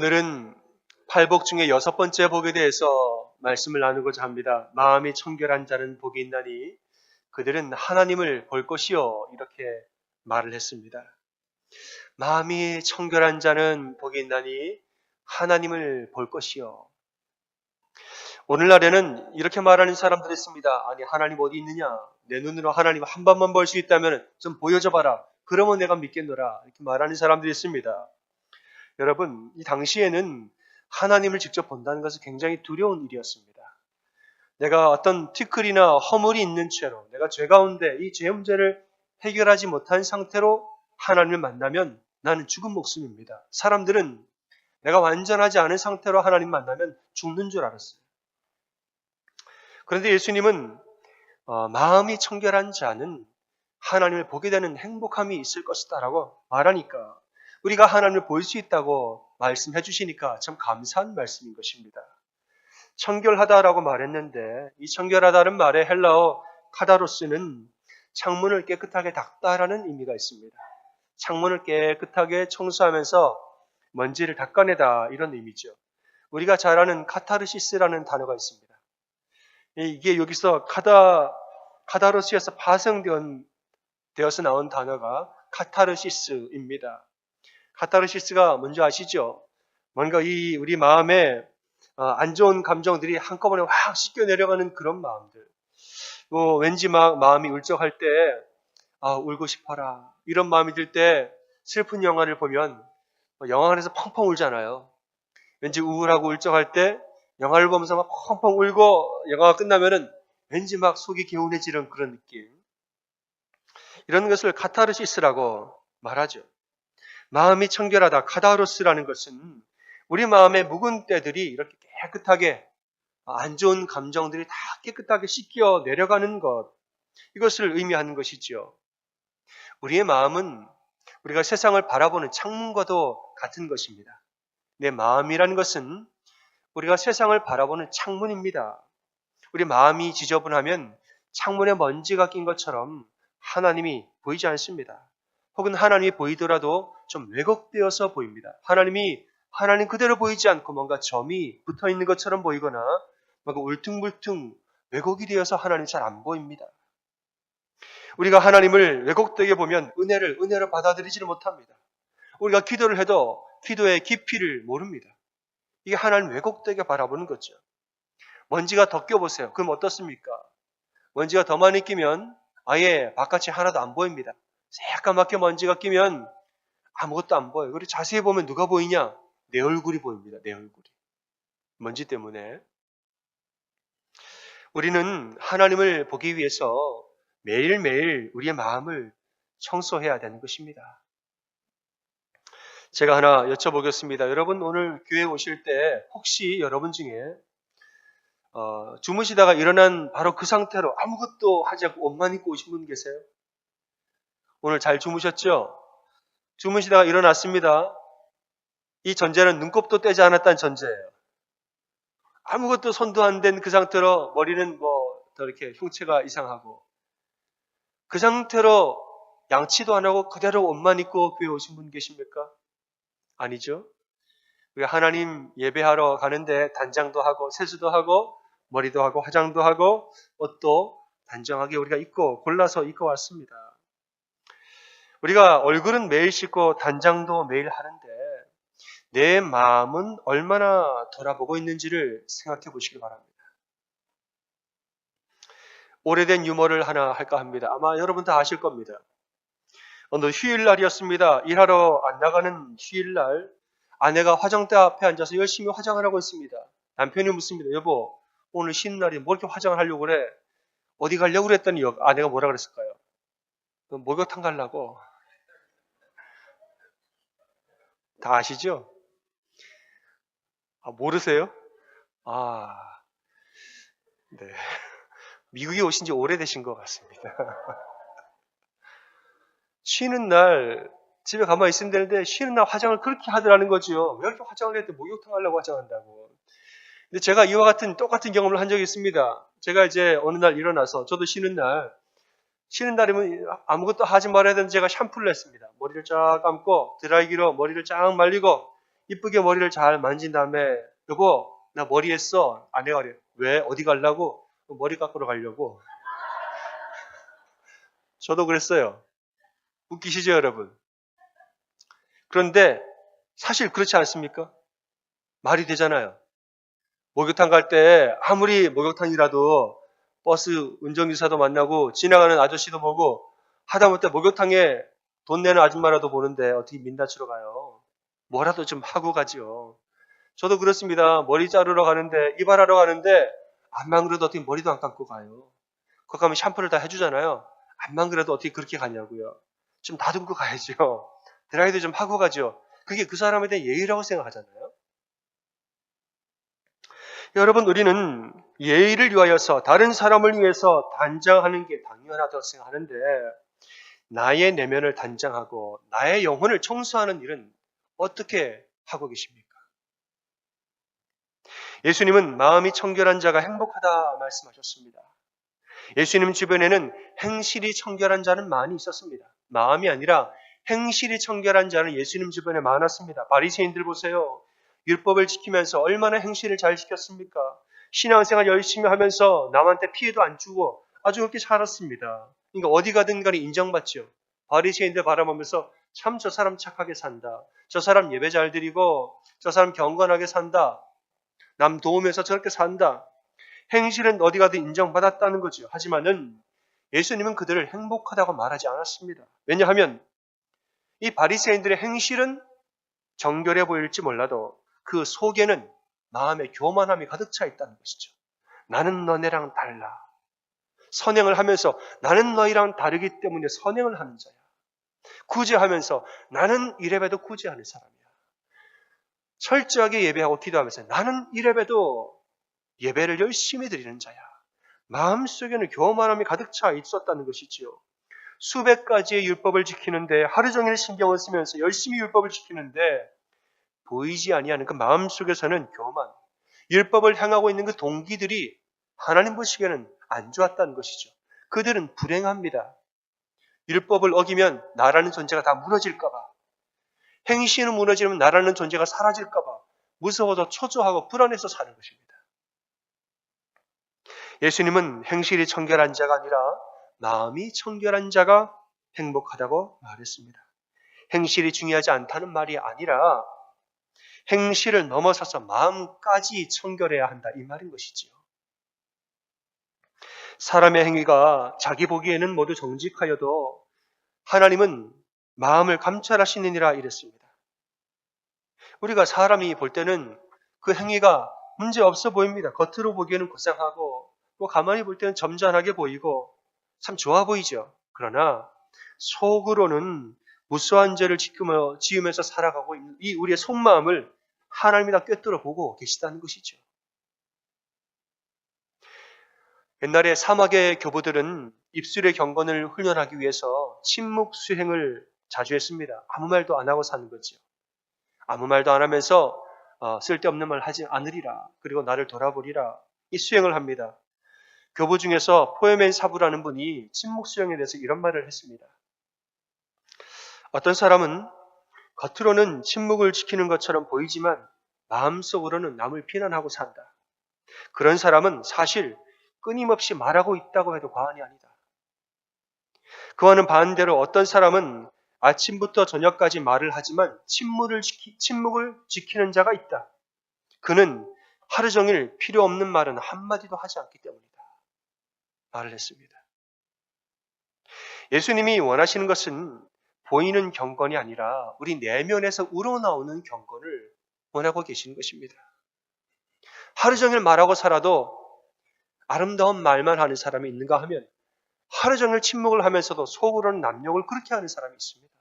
오늘은 팔복 중에 여섯 번째 복에 대해서 말씀을 나누고자 합니다. 마음이 청결한 자는 복이 있나니 그들은 하나님을 볼 것이요 이렇게 말을 했습니다. 마음이 청결한 자는 복이 있나니 하나님을 볼 것이요. 오늘날에는 이렇게 말하는 사람들이 있습니다. 아니 하나님 어디 있느냐? 내 눈으로 하나님 한 번만 볼 수 있다면 좀 보여줘 봐라. 그러면 내가 믿겠노라. 이렇게 말하는 사람들이 있습니다. 여러분, 이 당시에는 하나님을 직접 본다는 것은 굉장히 두려운 일이었습니다. 내가 어떤 티끌이나 허물이 있는 채로 내가 죄 가운데 이 죄 문제를 해결하지 못한 상태로 하나님을 만나면 나는 죽은 목숨입니다. 사람들은 내가 완전하지 않은 상태로 하나님 만나면 죽는 줄 알았어요. 그런데 예수님은 어, 마음이 청결한 자는 하나님을 보게 되는 행복함이 있을 것이다라고 말하니까 우리가 하나님을 볼 수 있다고 말씀해 주시니까 참 감사한 말씀인 것입니다. 청결하다라고 말했는데 이 청결하다는 말의 헬라어 카다로스는 창문을 깨끗하게 닦다라는 의미가 있습니다. 창문을 깨끗하게 청소하면서 먼지를 닦아내다 이런 의미죠. 우리가 잘 아는 카타르시스라는 단어가 있습니다. 이게 여기서 카다 카다로스에서 파생된 되어서 나온 단어가 카타르시스입니다. 카타르시스가 뭔지 아시죠? 뭔가 이 우리 마음에 어, 안 좋은 감정들이 한꺼번에 확 씻겨 내려가는 그런 마음들. 뭐 왠지 막 마음이 울적할 때 아, 울고 싶어라 이런 마음이 들 때 슬픈 영화를 보면 뭐 영화관에서 펑펑 울잖아요. 왠지 우울하고 울적할 때 영화를 보면서 막 펑펑 울고 영화가 끝나면은 왠지 막 속이 개운해지는 그런 느낌. 이런 것을 카타르시스라고 말하죠. 마음이 청결하다. 카다로스라는 것은 우리 마음의 묵은 때들이 이렇게 깨끗하게 안 좋은 감정들이 다 깨끗하게 씻겨 내려가는 것. 이것을 의미하는 것이지요. 우리의 마음은 우리가 세상을 바라보는 창문과도 같은 것입니다. 내 마음이라는 것은 우리가 세상을 바라보는 창문입니다. 우리 마음이 지저분하면 창문에 먼지가 낀 것처럼 하나님이 보이지 않습니다. 혹은 하나님이 보이더라도 좀 왜곡되어서 보입니다. 하나님이 하나님 그대로 보이지 않고 뭔가 점이 붙어 있는 것처럼 보이거나 뭔가 울퉁불퉁 왜곡이 되어서 하나님 잘 안 보입니다. 우리가 하나님을 왜곡되게 보면 은혜를 은혜로 받아들이지를 못합니다. 우리가 기도를 해도 기도의 깊이를 모릅니다. 이게 하나님 왜곡되게 바라보는 거죠. 먼지가 더 껴보세요. 그럼 어떻습니까? 먼지가 더 많이 끼면 아예 바깥이 하나도 안 보입니다. 새까맣게 먼지가 끼면 아무것도 안 보여요. 그리고 자세히 보면 누가 보이냐? 내 얼굴이 보입니다. 내 얼굴이. 먼지 때문에. 우리는 하나님을 보기 위해서 매일매일 우리의 마음을 청소해야 되는 것입니다. 제가 하나 여쭤보겠습니다. 여러분 오늘 교회 오실 때 혹시 여러분 중에 어, 주무시다가 일어난 바로 그 상태로 아무것도 하지 않고 옷만 입고 오신 분 계세요? 오늘 잘 주무셨죠? 주무시다가 일어났습니다. 이 전제는 눈곱도 떼지 않았다는 전제예요. 아무것도 손도 안댄그 상태로 머리는 뭐 더 이렇게 흉체가 이상하고 그 상태로 양치도 안 하고 그대로 옷만 입고 교회 오신 분 계십니까? 아니죠. 우리 하나님 예배하러 가는데 단장도 하고 세수도 하고 머리도 하고 화장도 하고 옷도 단정하게 우리가 입고 골라서 입고 왔습니다. 우리가 얼굴은 매일 씻고 단장도 매일 하는데 내 마음은 얼마나 돌아보고 있는지를 생각해 보시기 바랍니다. 오래된 유머를 하나 할까 합니다. 아마 여러분 다 아실 겁니다. 어느 휴일날이었습니다. 일하러 안 나가는 휴일날 아내가 화장대 앞에 앉아서 열심히 화장을 하고 있습니다. 남편이 묻습니다. 여보, 오늘 쉬는 날이 뭐 이렇게 화장을 하려고 그래? 어디 가려고 그랬더니 아내가 뭐라 그랬을까요? 목욕탕 가려고. 다 아시죠? 아, 모르세요? 아, 네. 미국에 오신 지 오래되신 것 같습니다. 쉬는 날 집에 가만히 있으면 되는데 쉬는 날 화장을 그렇게 하더라는 거죠. 왜 이렇게 화장을 했대? 목욕탕 하려고 화장한다고. 근데 제가 이와 같은 똑같은 경험을 한 적이 있습니다. 제가 이제 어느 날 일어나서 저도 쉬는 날 쉬는 날이면 아무것도 하지 말아야 되는 제가 샴푸를 했습니다. 머리를 쫙 감고 드라이기로 머리를 쫙 말리고 이쁘게 머리를 잘 만진 다음에 여보 나 머리 했어 아내가 그래. 왜? 어디 가려고? 머리 깎으러 가려고. 저도 그랬어요. 웃기시죠 여러분? 그런데 사실 그렇지 않습니까? 말이 되잖아요. 목욕탕 갈 때 아무리 목욕탕이라도 버스 운전기사도 만나고 지나가는 아저씨도 보고 하다못해 목욕탕에 돈 내는 아줌마라도 보는데 어떻게 민다치러 가요 뭐라도 좀 하고 가죠 저도 그렇습니다. 머리 자르러 가는데, 이발하러 가는데, 안만 그래도 어떻게 머리도 안 감고 가요. 거기 가면 샴푸를 다 해주잖아요. 안만 그래도 어떻게 그렇게 가냐고요. 좀 다듬고 가야죠. 드라이도 좀 하고 가죠. 그게 그 사람에 대한 예의라고 생각하잖아요. 여러분, 우리는 예의를 위하여서 다른 사람을 위해서 단장하는 게 당연하다고 생각하는데, 나의 내면을 단장하고 나의 영혼을 청소하는 일은 어떻게 하고 계십니까? 예수님은 마음이 청결한 자가 행복하다 말씀하셨습니다. 예수님 주변에는 행실이 청결한 자는 많이 있었습니다. 마음이 아니라 행실이 청결한 자는 예수님 주변에 많았습니다. 바리새인들 보세요. 율법을 지키면서 얼마나 행실을 잘 지켰습니까? 신앙생활 열심히 하면서 남한테 피해도 안 주고 아주 그렇게 살았습니다. 그러니까 어디 가든 간에 인정받죠. 바리새인들 바라보면서 참 저 사람 착하게 산다. 저 사람 예배 잘 드리고 저 사람 경건하게 산다. 남 도우면서 저렇게 산다. 행실은 어디 가든 인정받았다는 거죠. 하지만은 예수님은 그들을 행복하다고 말하지 않았습니다. 왜냐하면 이 바리새인들의 행실은 정결해 보일지 몰라도 그 속에는 마음의 교만함이 가득 차 있다는 것이죠. 나는 너네랑 달라. 선행을 하면서 나는 너희랑 다르기 때문에 선행을 하는 자야. 구제하면서 나는 이래봬도 구제하는 사람이야. 철저하게 예배하고 기도하면서 나는 이래봬도 예배를 열심히 드리는 자야. 마음속에는 교만함이 가득 차 있었다는 것이지요. 수백 가지의 율법을 지키는데 하루 종일 신경을 쓰면서 열심히 율법을 지키는데 보이지 아니하는 그 마음 속에서는 교만, 율법을 향하고 있는 그 동기들이 하나님 보시기에는 안 좋았다는 것이죠. 그들은 불행합니다. 율법을 어기면 나라는 존재가 다 무너질까봐 행실은 무너지면 나라는 존재가 사라질까봐 무서워서 초조하고 불안해서 사는 것입니다. 예수님은 행실이 청결한 자가 아니라 마음이 청결한 자가 행복하다고 말했습니다. 행실이 중요하지 않다는 말이 아니라 행실을 넘어서서 마음까지 청결해야 한다 이 말인 것이지요. 사람의 행위가 자기 보기에는 모두 정직하여도 하나님은 마음을 감찰하시느니라 이랬습니다. 우리가 사람이 볼 때는 그 행위가 문제 없어 보입니다. 겉으로 보기에는 고상하고 또 가만히 볼 때는 점잖하게 보이고 참 좋아 보이죠. 그러나 속으로는 무수한 죄를 지으면서 살아가고 있는 이 우리의 속마음을 하나님이 다 꿰뚫어 보고 계시다는 것이죠. 옛날에 사막의 교부들은 입술의 경건을 훈련하기 위해서 침묵 수행을 자주 했습니다. 아무 말도 안 하고 사는 거죠. 아무 말도 안 하면서 어, 쓸데없는 말 하지 않으리라. 그리고 나를 돌아보리라. 이 수행을 합니다. 교부 중에서 포에멘 사부라는 분이 침묵 수행에 대해서 이런 말을 했습니다. 어떤 사람은 겉으로는 침묵을 지키는 것처럼 보이지만 마음속으로는 남을 비난하고 산다. 그런 사람은 사실 끊임없이 말하고 있다고 해도 과언이 아니다. 그와는 반대로 어떤 사람은 아침부터 저녁까지 말을 하지만 침묵을, 지키, 침묵을 지키는 자가 있다. 그는 하루 종일 필요 없는 말은 한마디도 하지 않기 때문이다. 말을 했습니다. 예수님이 원하시는 것은 보이는 경건이 아니라 우리 내면에서 우러나오는 경건을 원하고 계시는 것입니다. 하루 종일 말하고 살아도 아름다운 말만 하는 사람이 있는가 하면 하루 종일 침묵을 하면서도 속으로는 남욕을 그렇게 하는 사람이 있습니다.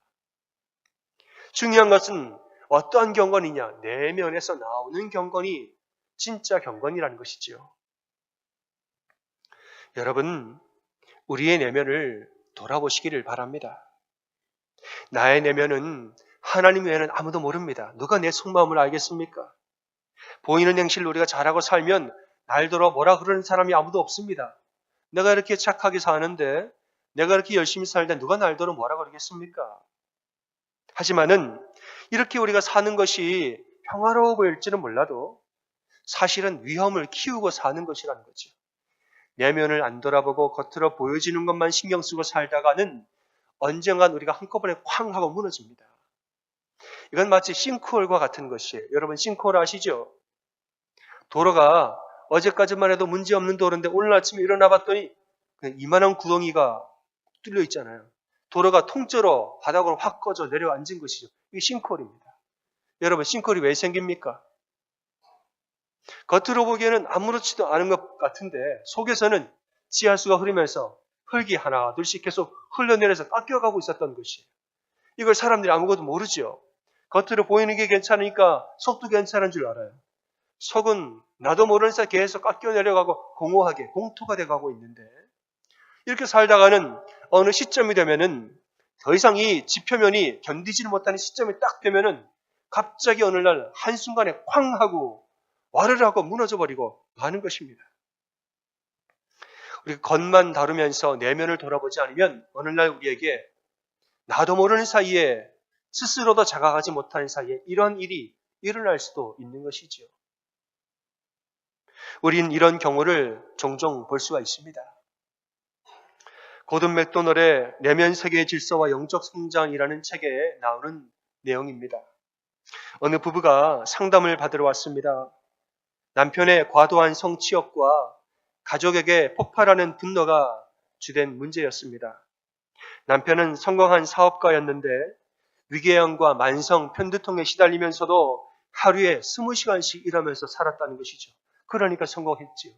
중요한 것은 어떠한 경건이냐? 내면에서 나오는 경건이 진짜 경건이라는 것이지요. 여러분, 우리의 내면을 돌아보시기를 바랍니다. 나의 내면은 하나님 외에는 아무도 모릅니다. 누가 내 속마음을 알겠습니까? 보이는 행실을 우리가 잘하고 살면 날 돌아 뭐라 그러는 사람이 아무도 없습니다. 내가 이렇게 착하게 사는데 내가 이렇게 열심히 살는데 누가 날 돌아 뭐라 그러겠습니까? 하지만은 이렇게 우리가 사는 것이 평화로워 보일지는 몰라도 사실은 위험을 키우고 사는 것이라는 거죠. 내면을 안 돌아보고 겉으로 보여지는 것만 신경 쓰고 살다가는 언젠간 우리가 한꺼번에 쾅 하고 무너집니다. 이건 마치 싱크홀과 같은 것이에요. 여러분 싱크홀 아시죠? 도로가 어제까지만 해도 문제 없는 도로인데 오늘 아침에 일어나 봤더니 이만한 구덩이가 뚫려 있잖아요. 도로가 통째로 바닥으로 확 꺼져 내려앉은 것이죠. 이게 싱크홀입니다. 여러분 싱크홀이 왜 생깁니까? 겉으로 보기에는 아무렇지도 않은 것 같은데 속에서는 지하수가 흐르면서 흙이 하나 둘씩 계속 흘러내려서 깎여가고 있었던 것이에요. 이걸 사람들이 아무것도 모르죠. 겉으로 보이는 게 괜찮으니까 속도 괜찮은 줄 알아요. 속은 나도 모르는 사이 계속 깎여 내려가고 공허하게 공토가 돼가고 있는데 이렇게 살다가는 어느 시점이 되면은 더 이상 이 지표면이 견디지를 못하는 시점이 딱 되면은 갑자기 어느 날 한순간에 쾅 하고 와르르 하고 무너져 버리고 마는 것입니다. 우리 겉만 다루면서 내면을 돌아보지 않으면 어느 날 우리에게 나도 모르는 사이에 스스로도 자각하지 못하는 사이에 이런 일이 일어날 수도 있는 것이지요. 우린 이런 경우를 종종 볼 수가 있습니다. 고든 맥도널의 내면 세계의 질서와 영적 성장이라는 책에 나오는 내용입니다. 어느 부부가 상담을 받으러 왔습니다. 남편의 과도한 성취욕과 가족에게 폭발하는 분노가 주된 문제였습니다. 남편은 성공한 사업가였는데 위궤양과 만성 편두통에 시달리면서도 하루에 20시간씩 일하면서 살았다는 것이죠. 그러니까 성공했지요.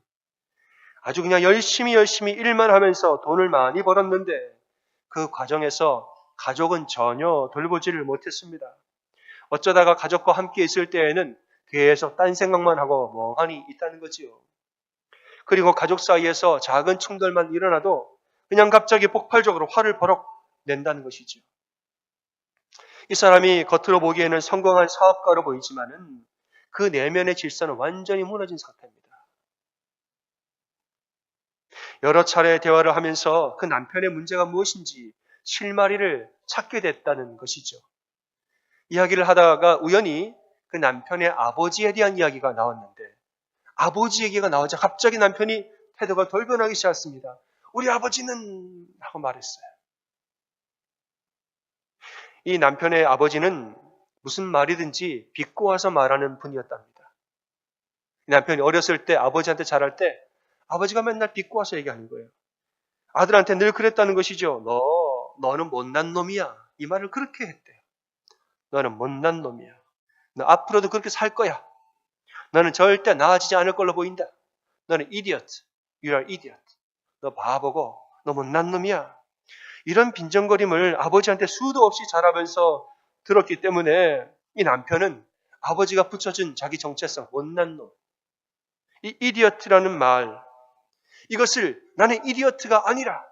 아주 그냥 열심히 열심히 일만 하면서 돈을 많이 벌었는데 그 과정에서 가족은 전혀 돌보지를 못했습니다. 어쩌다가 가족과 함께 있을 때에는 계속 딴 생각만 하고 멍하니 있다는 거지요. 그리고 가족 사이에서 작은 충돌만 일어나도 그냥 갑자기 폭발적으로 화를 버럭 낸다는 것이죠. 이 사람이 겉으로 보기에는 성공한 사업가로 보이지만은 그 내면의 질서는 완전히 무너진 상태입니다. 여러 차례 대화를 하면서 그 남편의 문제가 무엇인지 실마리를 찾게 됐다는 것이죠. 이야기를 하다가 우연히 그 남편의 아버지에 대한 이야기가 나왔는데 아버지 얘기가 나오자 갑자기 남편이 태도가 돌변하기 시작했습니다. 우리 아버지는 하고 말했어요. 이 남편의 아버지는 무슨 말이든지 비꼬아서 말하는 분이었답니다. 남편이 어렸을 때 아버지한테 잘할 때 아버지가 맨날 비꼬아서 얘기하는 거예요. 아들한테 늘 그랬다는 것이죠. 너, 너는 못난 놈이야. 이 말을 그렇게 했대요. 너는 못난 놈이야. 너 앞으로도 그렇게 살 거야. 너는 절대 나아지지 않을 걸로 보인다. 너는 idiot. You are idiot. 너 바보고, 너 못난 놈이야. 이런 빈정거림을 아버지한테 수도 없이 잘하면서 들었기 때문에 이 남편은 아버지가 붙여준 자기 정체성, 못난 놈. 이 이디어트라는 말, 이것을 나는 이디어트가 아니라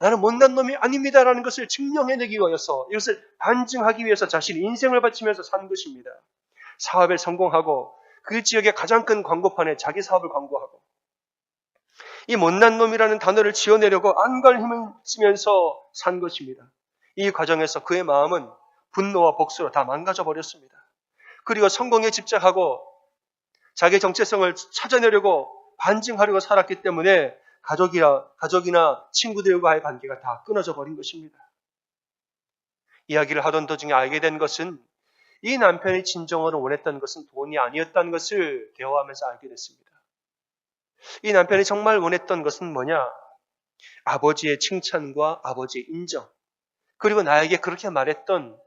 나는 못난 놈이 아닙니다라는 것을 증명해내기 위해서 이것을 반증하기 위해서 자신의 인생을 바치면서 산 것입니다. 사업에 성공하고 그 지역의 가장 큰 광고판에 자기 사업을 광고하고 이 못난 놈이라는 단어를 지어내려고 안갈 힘을 쓰면서 산 것입니다. 이 과정에서 그의 마음은 분노와 복수로 다 망가져 버렸습니다. 그리고 성공에 집착하고 자기 정체성을 찾아내려고 반증하려고 살았기 때문에 가족이나, 가족이나 친구들과의 관계가 다 끊어져 버린 것입니다. 이야기를 하던 도중에 알게 된 것은 이 남편이 진정으로 원했던 것은 돈이 아니었다는 것을 대화하면서 알게 됐습니다. 이 남편이 정말 원했던 것은 뭐냐? 아버지의 칭찬과 아버지의 인정. 그리고 나에게 그렇게 말했던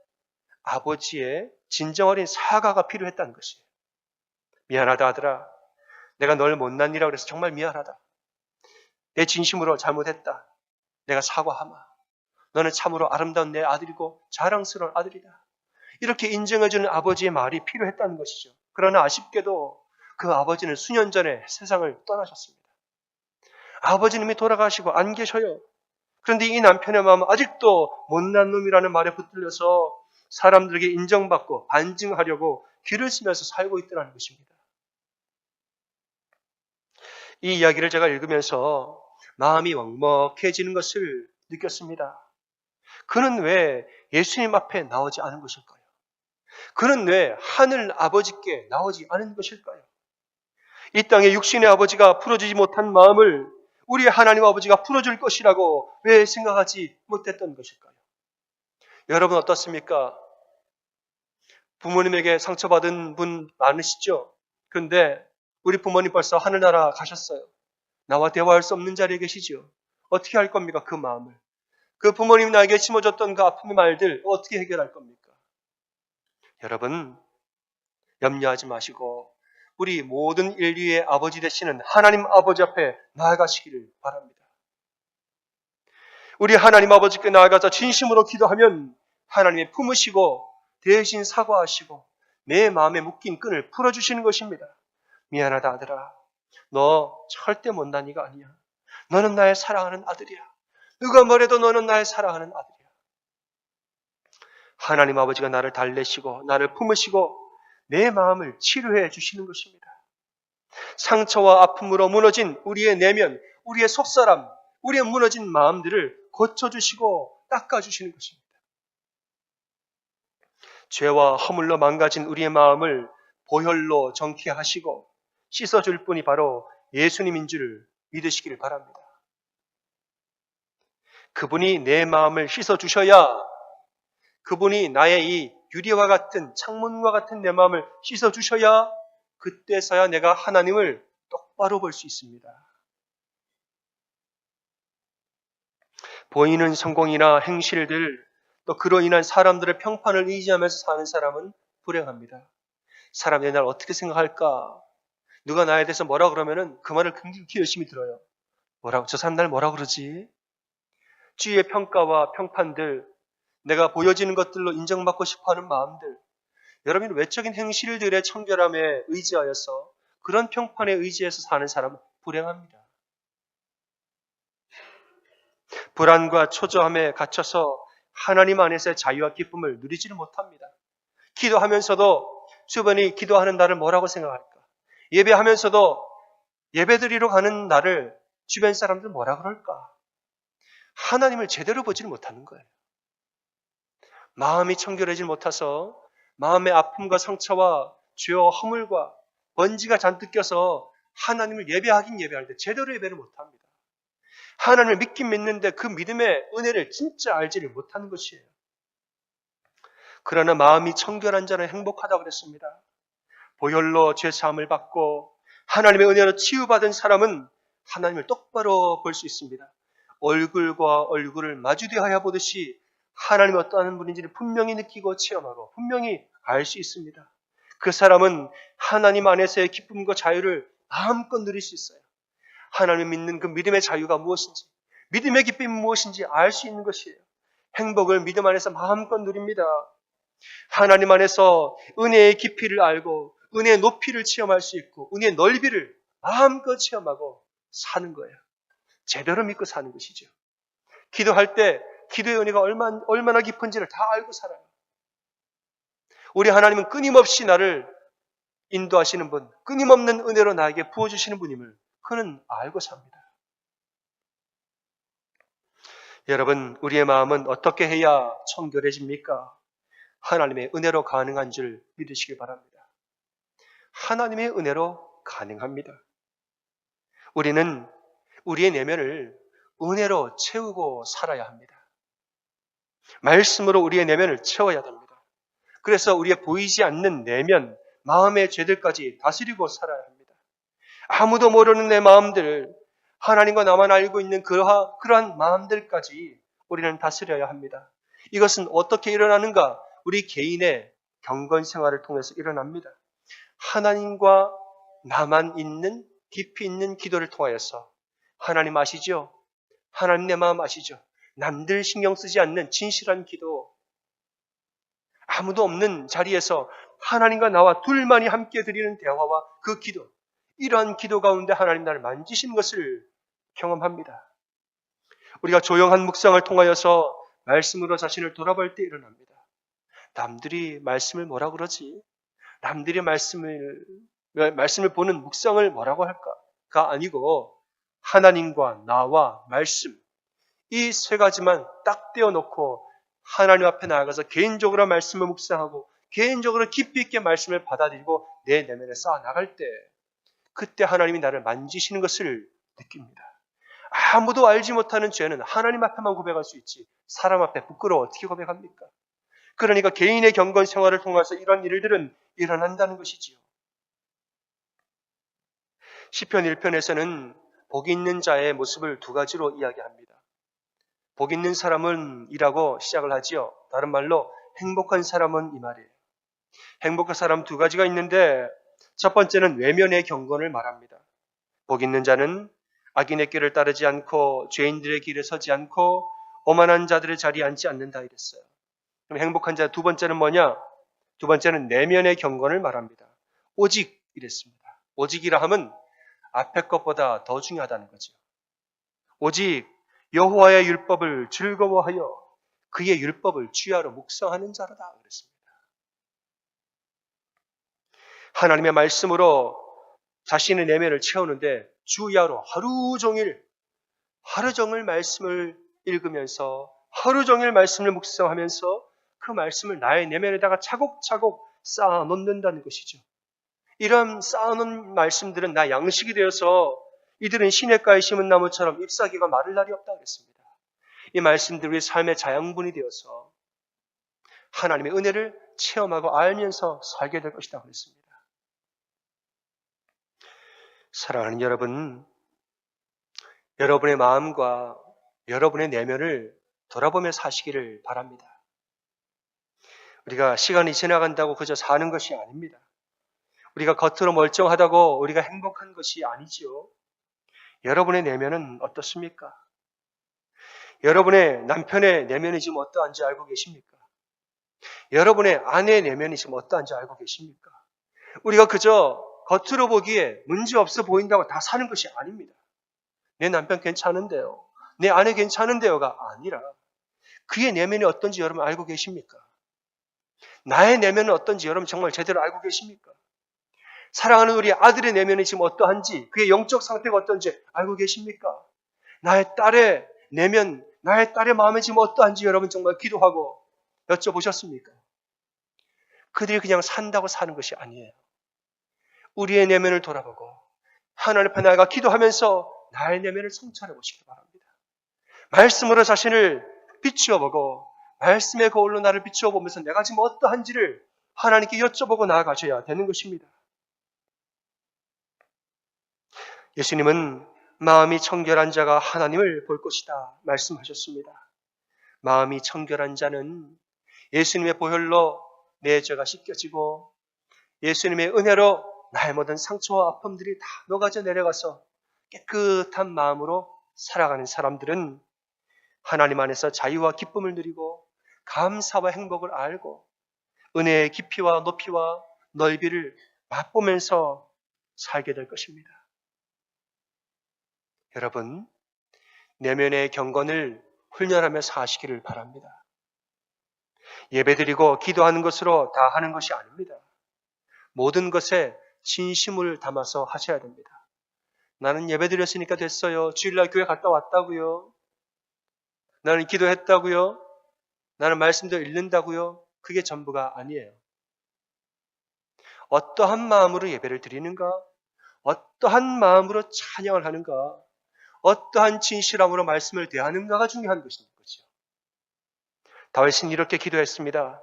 아버지의 진정 어린 사과가 필요했다는 것이에요. 미안하다 아들아. 내가 널 못난이라고 그래서 정말 미안하다. 내 진심으로 잘못했다. 내가 사과하마. 너는 참으로 아름다운 내 아들이고 자랑스러운 아들이다. 이렇게 인정해주는 아버지의 말이 필요했다는 것이죠. 그러나 아쉽게도 그 아버지는 수년 전에 세상을 떠나셨습니다. 아버지님이 돌아가시고 안 계셔요. 그런데 이 남편의 마음은 아직도 못난 놈이라는 말에 붙들려서 사람들에게 인정받고 반증하려고 길을 쓰면서 살고 있더라는 것입니다. 이 이야기를 제가 읽으면서 마음이 먹먹해지는 것을 느꼈습니다. 그는 왜 예수님 앞에 나오지 않은 것일까요? 그는 왜 하늘 아버지께 나오지 않은 것일까요? 이 땅에 육신의 아버지가 풀어주지 못한 마음을 우리 하나님 아버지가 풀어줄 것이라고 왜 생각하지 못했던 것일까요? 여러분 어떻습니까? 부모님에게 상처받은 분 많으시죠? 근데 우리 부모님 벌써 하늘나라 가셨어요. 나와 대화할 수 없는 자리에 계시죠? 어떻게 할 겁니까? 그 마음을. 그 부모님 나에게 심어줬던 그 아픔의 말들 어떻게 해결할 겁니까? 여러분, 염려하지 마시고 우리 모든 인류의 아버지 되시는 하나님 아버지 앞에 나아가시기를 바랍니다. 우리 하나님 아버지께 나아가서 진심으로 기도하면 하나님의 품으시고 대신 사과하시고 내 마음에 묶인 끈을 풀어주시는 것입니다. 미안하다 아들아. 너 절대 못난 이가 아니야. 너는 나의 사랑하는 아들이야. 누가 뭐래도 너는 나의 사랑하는 아들이야. 하나님 아버지가 나를 달래시고 나를 품으시고 내 마음을 치료해 주시는 것입니다. 상처와 아픔으로 무너진 우리의 내면, 우리의 속사람, 우리의 무너진 마음들을 고쳐주시고 닦아주시는 것입니다. 죄와 허물로 망가진 우리의 마음을 보혈로 정케 하시고 씻어줄 분이 바로 예수님인 줄 믿으시기를 바랍니다. 그분이 내 마음을 씻어주셔야 그분이 나의 이 유리와 같은 창문과 같은 내 마음을 씻어 주셔야 그때서야 내가 하나님을 똑바로 볼 수 있습니다. 보이는 성공이나 행실들 또 그로 인한 사람들의 평판을 의지하면서 사는 사람은 불행합니다. 사람들이 날 어떻게 생각할까? 누가 나에 대해서 뭐라 그러면은 그 말을 굉장히 열심히 들어요. 뭐라고? 저 사람 날 뭐라 그러지? 주위의 평가와 평판들, 내가 보여지는 것들로 인정받고 싶어 하는 마음들, 여러분 외적인 행실들의 청결함에 의지하여서 그런 평판에 의지해서 사는 사람은 불행합니다. 불안과 초조함에 갇혀서 하나님 안에서의 자유와 기쁨을 누리지를 못합니다. 기도하면서도 주변이 기도하는 나를 뭐라고 생각할까? 예배하면서도 예배드리러 가는 나를 주변 사람들 뭐라 그럴까? 하나님을 제대로 보지를 못하는 거예요. 마음이 청결해지지 못해서 마음의 아픔과 상처와 죄와 허물과 먼지가 잔뜩 껴서 하나님을 예배하긴 예배하는데 제대로 예배를 못합니다. 하나님을 믿긴 믿는데 그 믿음의 은혜를 진짜 알지를 못하는 것이에요. 그러나 마음이 청결한 자는 행복하다고 그랬습니다. 보혈로 죄 사함을 받고 하나님의 은혜로 치유받은 사람은 하나님을 똑바로 볼 수 있습니다. 얼굴과 얼굴을 마주대하여 보듯이 하나님이 어떠한 분인지를 분명히 느끼고 체험하고 분명히 알 수 있습니다. 그 사람은 하나님 안에서의 기쁨과 자유를 마음껏 누릴 수 있어요. 하나님을 믿는 그 믿음의 자유가 무엇인지, 믿음의 기쁨이 무엇인지 알 수 있는 것이에요. 행복을 믿음 안에서 마음껏 누립니다. 하나님 안에서 은혜의 깊이를 알고 은혜의 높이를 체험할 수 있고 은혜의 넓이를 마음껏 체험하고 사는 거예요. 제대로 믿고 사는 것이죠. 기도할 때 기도의 은혜가 얼마나, 얼마나 깊은지를 다 알고 살아요. 우리 하나님은 끊임없이 나를 인도하시는 분, 끊임없는 은혜로 나에게 부어주시는 분임을 그는 알고 삽니다. 여러분, 우리의 마음은 어떻게 해야 청결해집니까? 하나님의 은혜로 가능한 줄 믿으시길 바랍니다. 하나님의 은혜로 가능합니다. 우리는 우리의 내면을 은혜로 채우고 살아야 합니다. 말씀으로 우리의 내면을 채워야 됩니다. 그래서 우리의 보이지 않는 내면, 마음의 죄들까지 다스리고 살아야 합니다. 아무도 모르는 내 마음들, 하나님과 나만 알고 있는 그러하, 그러한 마음들까지 우리는 다스려야 합니다. 이것은 어떻게 일어나는가? 우리 개인의 경건 생활을 통해서 일어납니다. 하나님과 나만 있는 깊이 있는 기도를 통하여서 하나님 아시죠? 하나님 내 마음 아시죠? 남들 신경 쓰지 않는 진실한 기도. 아무도 없는 자리에서 하나님과 나와 둘만이 함께 드리는 대화와 그 기도. 이러한 기도 가운데 하나님 나를 만지신 것을 경험합니다. 우리가 조용한 묵상을 통하여서 말씀으로 자신을 돌아볼 때 일어납니다. 남들이 말씀을 뭐라 그러지? 남들이 말씀을 말씀을 보는 묵상을 뭐라고 할까가 아니고 하나님과 나와 말씀 이 세 가지만 딱 떼어 놓고 하나님 앞에 나아가서 개인적으로 말씀을 묵상하고 개인적으로 깊이 있게 말씀을 받아들이고 내 내면에 쌓아 나갈 때 그때 하나님이 나를 만지시는 것을 느낍니다. 아무도 알지 못하는 죄는 하나님 앞에만 고백할 수 있지 사람 앞에 부끄러워 어떻게 고백합니까? 그러니까 개인의 경건 생활을 통해서 이런 일들은 일어난다는 것이지요. 시편 1편에서는 복 있는 자의 모습을 두 가지로 이야기합니다. 복 있는 사람은 이라고 시작을 하지요. 다른 말로 행복한 사람은 이 말이에요. 행복한 사람 두 가지가 있는데 첫 번째는 외면의 경건을 말합니다. 복 있는 자는 악인의 길을 따르지 않고 죄인들의 길에 서지 않고 오만한 자들의 자리에 앉지 않는다 이랬어요. 그럼 행복한 자 두 번째는 뭐냐? 두 번째는 내면의 경건을 말합니다. 오직 이랬습니다. 오직이라 함은 앞에 것보다 더 중요하다는 거죠. 오직 여호와의 율법을 즐거워하여 그의 율법을 주야로 묵상하는 자라다 그랬습니다. 하나님의 말씀으로 자신의 내면을 채우는데 주야로 하루 종일 하루 종일 말씀을 읽으면서 하루 종일 말씀을 묵상하면서 그 말씀을 나의 내면에다가 차곡차곡 쌓아 놓는다는 것이죠. 이런 쌓아놓은 말씀들은 나 양식이 되어서 이들은 시냇가에 심은 나무처럼 잎사귀가 마를 날이 없다 그랬습니다. 이 말씀들이 삶의 자양분이 되어서 하나님의 은혜를 체험하고 알면서 살게 될 것이다 그랬습니다. 사랑하는 여러분, 여러분의 마음과 여러분의 내면을 돌아보며 사시기를 바랍니다. 우리가 시간이 지나간다고 그저 사는 것이 아닙니다. 우리가 겉으로 멀쩡하다고 우리가 행복한 것이 아니지요. 여러분의 내면은 어떻습니까? 여러분의 남편의 내면이 지금 어떠한지 알고 계십니까? 여러분의 아내의 내면이 지금 어떠한지 알고 계십니까? 우리가 그저 겉으로 보기에 문제 없어 보인다고 다 사는 것이 아닙니다. 내 남편 괜찮은데요. 내 아내 괜찮은데요가 아니라 그의 내면이 어떤지 여러분 알고 계십니까? 나의 내면은 어떤지 여러분 정말 제대로 알고 계십니까? 사랑하는 우리 아들의 내면이 지금 어떠한지, 그의 영적 상태가 어떤지 알고 계십니까? 나의 딸의 내면, 나의 딸의 마음이 지금 어떠한지 여러분 정말 기도하고 여쭤보셨습니까? 그들이 그냥 산다고 사는 것이 아니에요. 우리의 내면을 돌아보고 하나님 앞에 나가 기도하면서 나의 내면을 성찰해 보시기 바랍니다. 말씀으로 자신을 비추어 보고 말씀의 거울로 나를 비추어 보면서 내가 지금 어떠한지를 하나님께 여쭤보고 나아가셔야 되는 것입니다. 예수님은 마음이 청결한 자가 하나님을 볼 것이다 말씀하셨습니다. 마음이 청결한 자는 예수님의 보혈로 내 죄가 씻겨지고 예수님의 은혜로 나의 모든 상처와 아픔들이 다 녹아져 내려가서 깨끗한 마음으로 살아가는 사람들은 하나님 안에서 자유와 기쁨을 누리고 감사와 행복을 알고 은혜의 깊이와 높이와 넓이를 맛보면서 살게 될 것입니다. 여러분, 내면의 경건을 훈련하며 사시기를 바랍니다. 예배드리고 기도하는 것으로 다 하는 것이 아닙니다. 모든 것에 진심을 담아서 하셔야 됩니다. 나는 예배드렸으니까 됐어요. 주일날 교회 갔다 왔다고요. 나는 기도했다고요. 나는 말씀도 읽는다고요. 그게 전부가 아니에요. 어떠한 마음으로 예배를 드리는가? 어떠한 마음으로 찬양을 하는가? 어떠한 진실함으로 말씀을 대하는가가 중요한 것인 거죠. 다윗은 이렇게 기도했습니다.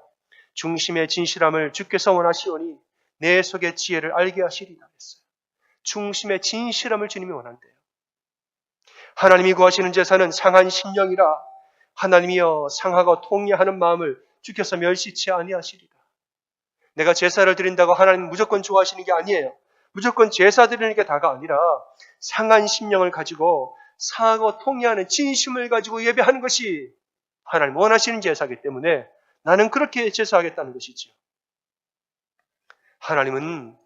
중심의 진실함을 주께서 원하시오니 내 속의 지혜를 알게 하시리라 했어요. 중심의 진실함을 주님이 원한대요. 하나님이 구하시는 제사는 상한 심령이라 하나님이여 상하고 통례하는 마음을 주께서 멸시치 아니하시리라. 내가 제사를 드린다고 하나님 무조건 좋아하시는 게 아니에요. 무조건 제사 드리는 게 다가 아니라 상한 심령을 가지고 상하고 통해하는 진심을 가지고 예배하는 것이 하나님 원하시는 제사이기 때문에 나는 그렇게 제사하겠다는 것이죠. 하나님은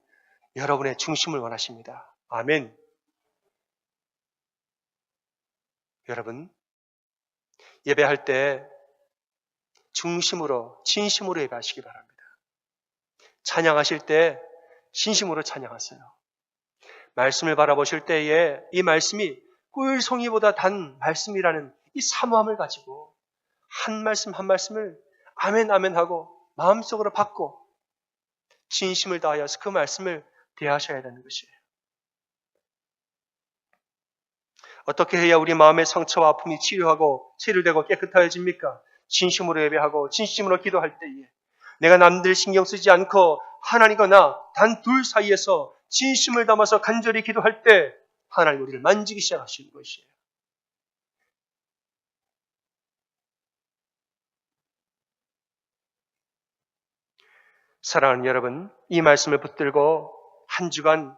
여러분의 중심을 원하십니다. 아멘. 여러분, 예배할 때 중심으로, 진심으로 예배하시기 바랍니다. 찬양하실 때 진심으로 찬양하세요. 말씀을 바라보실 때에 이 말씀이 꿀송이보다 단 말씀이라는 이 사모함을 가지고 한 말씀 한 말씀을 아멘 아멘 하고 마음속으로 받고 진심을 다하여서 그 말씀을 대하셔야 되는 것이에요. 어떻게 해야 우리 마음의 상처와 아픔이 치료하고 치료되고 깨끗해집니까? 진심으로 예배하고 진심으로 기도할 때에 내가 남들 신경 쓰지 않고 하나님과 나 단 둘 사이에서 진심을 담아서 간절히 기도할 때 하나님 우리를 만지기 시작하시는 것이에요. 사랑하는 여러분, 이 말씀을 붙들고 한 주간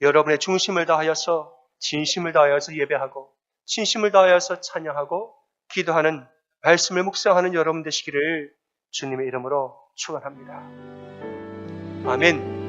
여러분의 중심을 다하여서 진심을 다하여서 예배하고 진심을 다하여서 찬양하고 기도하는 말씀을 묵상하는 여러분 되시기를 주님의 이름으로 축원합니다. 아멘.